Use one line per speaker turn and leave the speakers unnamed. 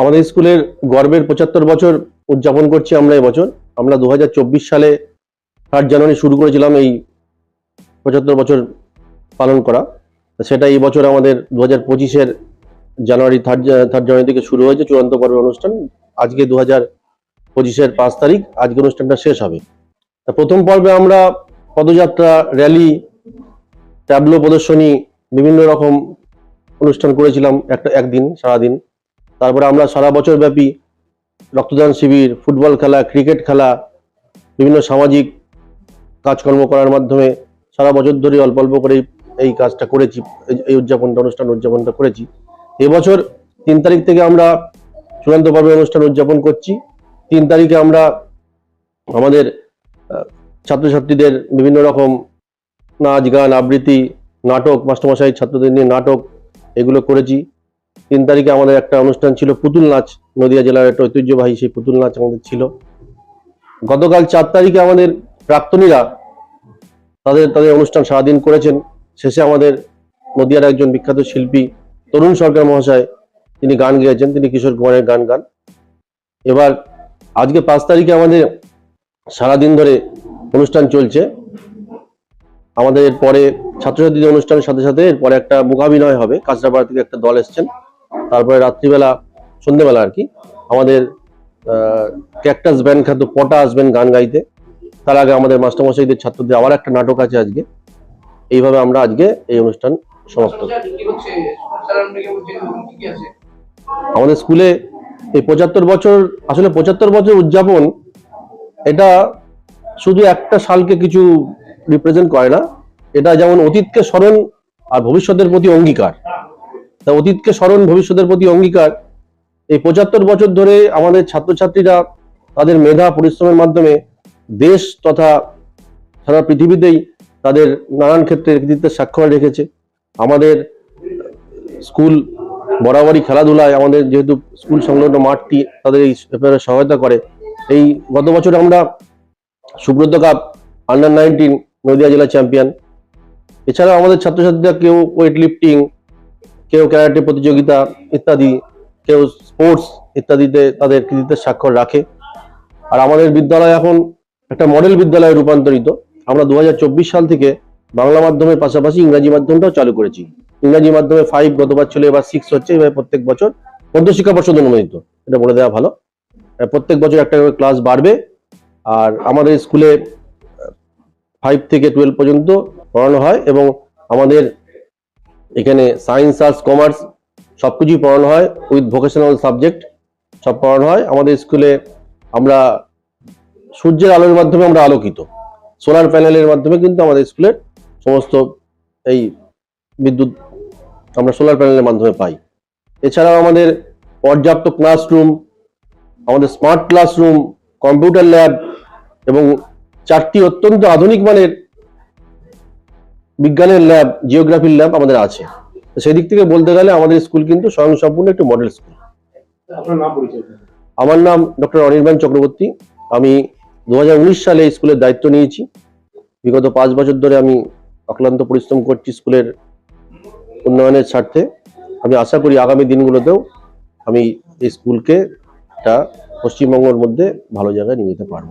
আমাদের স্কুলের গর্বের পঁচাত্তর বছর উদযাপন করছি আমরা এবছর। আমরা দু হাজার চব্বিশ সালে থার্ড জানুয়ারি শুরু করেছিলাম এই পঁচাত্তর বছর পালন করা। সেটা এই বছর আমাদের দু হাজার পঁচিশের জানুয়ারি থার্ড থার্ড জানুয়ারি থেকে শুরু হয়েছে চূড়ান্ত পর্বের অনুষ্ঠান। আজকে দু হাজার পঁচিশের পাঁচ তারিখ, আজকে অনুষ্ঠানটা শেষ হবে। তা প্রথম পর্বে আমরা পদযাত্রা, র্যালি, ট্যাবলো প্রদর্শনী, বিভিন্ন রকম অনুষ্ঠান করেছিলাম একটা, একদিন, সারাদিন। তারপরে আমরা সারা বছর ব্যাপী রক্তদান শিবির, ফুটবল খেলা, ক্রিকেট খেলা, বিভিন্ন সামাজিক কাজকর্ম করার মাধ্যমে সারা বছর ধরে অল্প অল্প করে এই কাজটা করেছি, এই- উদযাপনটা, অনুষ্ঠান উদযাপনটা করেছি। এবছর তিন তারিখ থেকে আমরা চূড়ান্ত পর্বের অনুষ্ঠান উদযাপন করছি। তিন তারিখে আমরা আমাদের ছাত্রছাত্রীদের বিভিন্ন রকম নাচ, গান, আবৃত্তি, নাটক, মাস্টারমশাই, ছাত্রদের নিয়ে নাটক এগুলো করেছি। তিন তারিখে আমাদের একটা অনুষ্ঠান ছিল পুতুল নাচ, নদিয়া জেলার একটা ঐতিহ্যবাহী সেই পুতুল নাচ আমাদের ছিল। গতকাল চার তারিখে আমাদের প্রাক্তনীরা তাদের তাদের অনুষ্ঠান সারাদিন করেছেন। শেষে আমাদের নদিয়ার একজন বিখ্যাত শিল্পী তরুণ সরকার মহাশয় তিনি গান গেয়েছেন, তিনি কিশোর কুমারের গান গান। এবার আজকে পাঁচ তারিখে আমাদের সারাদিন ধরে অনুষ্ঠান চলছে। আমাদের পরে ছাত্রছাত্রীদের অনুষ্ঠানের সাথে সাথে এরপরে একটা মুখাভিনয় হবে। কাঁচরাপাড়া থেকে একটা দল এসছেন। তারপরে রাত্রিবেলা সন্ধ্যেবেলা আর কি, আমাদের ক্যাকটাস ব্যান্ড খ্যাত পটা আসবেন গান গাইতে। তার আগে আমাদের মাস্টারমশাইদের, ছাত্রদের আবার একটা নাটক আছে আজকে। এইভাবে আমরা আজকে এই অনুষ্ঠান সমাপ্ত আমাদের স্কুলে এই পঁচাত্তর বছর, আসলে পঁচাত্তর বছর উদযাপন, এটা শুধু একটা সালকে কিছু রিপ্রেজেন্ট করে না, এটা যেমন অতীতকে স্মরণ আর ভবিষ্যতের প্রতি অঙ্গীকার। তা অতীতকে স্মরণ, ভবিষ্যতের প্রতি অঙ্গীকার। এই পঁচাত্তর বছর ধরে আমাদের ছাত্রছাত্রীরা তাদের মেধা পরিশ্রমের মাধ্যমে দেশ তথা সারা পৃথিবীতেই তাদের নানান ক্ষেত্রে কৃতিত্বের স্বাক্ষর রেখেছে। আমাদের স্কুল বরাবরই খেলাধুলায় আমাদের যেহেতু স্কুল সংলগ্ন মাঠটি তাদের এই ব্যাপারে সহায়তা করে। এই গত বছর আমরা Subroto cup under nineteen Nadia জেলা চ্যাম্পিয়ন এছাড়াও আমাদের ছাত্রছাত্রীরা কেউ ওয়েট লিফটিং কেউ ক্যারাটে প্রতিযোগিতা ইত্যাদি, কেউ স্পোর্টস ইত্যাদিতে তাদের কৃতিত্বের স্বাক্ষর রাখে। আর আমাদের বিদ্যালয় এখন একটা মডেল বিদ্যালয়ে রূপান্তরিত। আমরা দু হাজার চব্বিশ সাল থেকে বাংলা মাধ্যমের পাশাপাশি ইংরাজি মাধ্যমটাও চালু করেছি। ইংরাজি মাধ্যমে ফাইভ গতবার ছিল, এবার সিক্স হচ্ছে, এবার প্রত্যেক বছর মধ্যশিক্ষা পর্ষদ অনুমোদিত। এটা বলে দেওয়া ভালো। প্রত্যেক বছর একটা করে ক্লাস বাড়বে। আর আমাদের স্কুলে ফাইভ থেকে টুয়েলভ পর্যন্ত পড়ানো হয় এবং আমাদের এখানে সায়েন্স আর্টস কমার্স সব কিছুই পড়ানো হয় উইথ ভোকেশনাল সাবজেক্ট সব পড়ানো হয়। আমাদের স্কুলে আমরা সূর্যের আলোর মাধ্যমে আমরা আলোকিত। সোলার প্যানেলের মাধ্যমে কিন্তু আমাদের স্কুলের সমস্ত এই বিদ্যুৎ আমরা সোলার প্যানেলের মাধ্যমে পাই। এছাড়াও আমাদের পর্যাপ্ত ক্লাসরুম আমাদের স্মার্ট ক্লাসরুম কম্পিউটার ল্যাব এবং চারটি অত্যন্ত আধুনিক মানের বিজ্ঞানের ল্যাব জিওগ্রাফির ল্যাব আমাদের আছে। সেদিক থেকে বলতে গেলে আমাদের স্কুল কিন্তু স্বয়ংসম্পূর্ণ একটি মডেল স্কুল আমার নাম ডক্টর অনির্বাণ চক্রবর্তী। আমি দু হাজার উনিশ সালে এই স্কুলের দায়িত্ব নিয়েছি। বিগত পাঁচ বছর ধরে আমি অক্লান্ত পরিশ্রম করছি স্কুলের উন্নয়নের স্বার্থে। আমি আশা করি আগামী দিনগুলোতেও আমি এই স্কুলকে একটা পশ্চিমবঙ্গের মধ্যে ভালো জায়গায় নিয়ে যেতে পারব।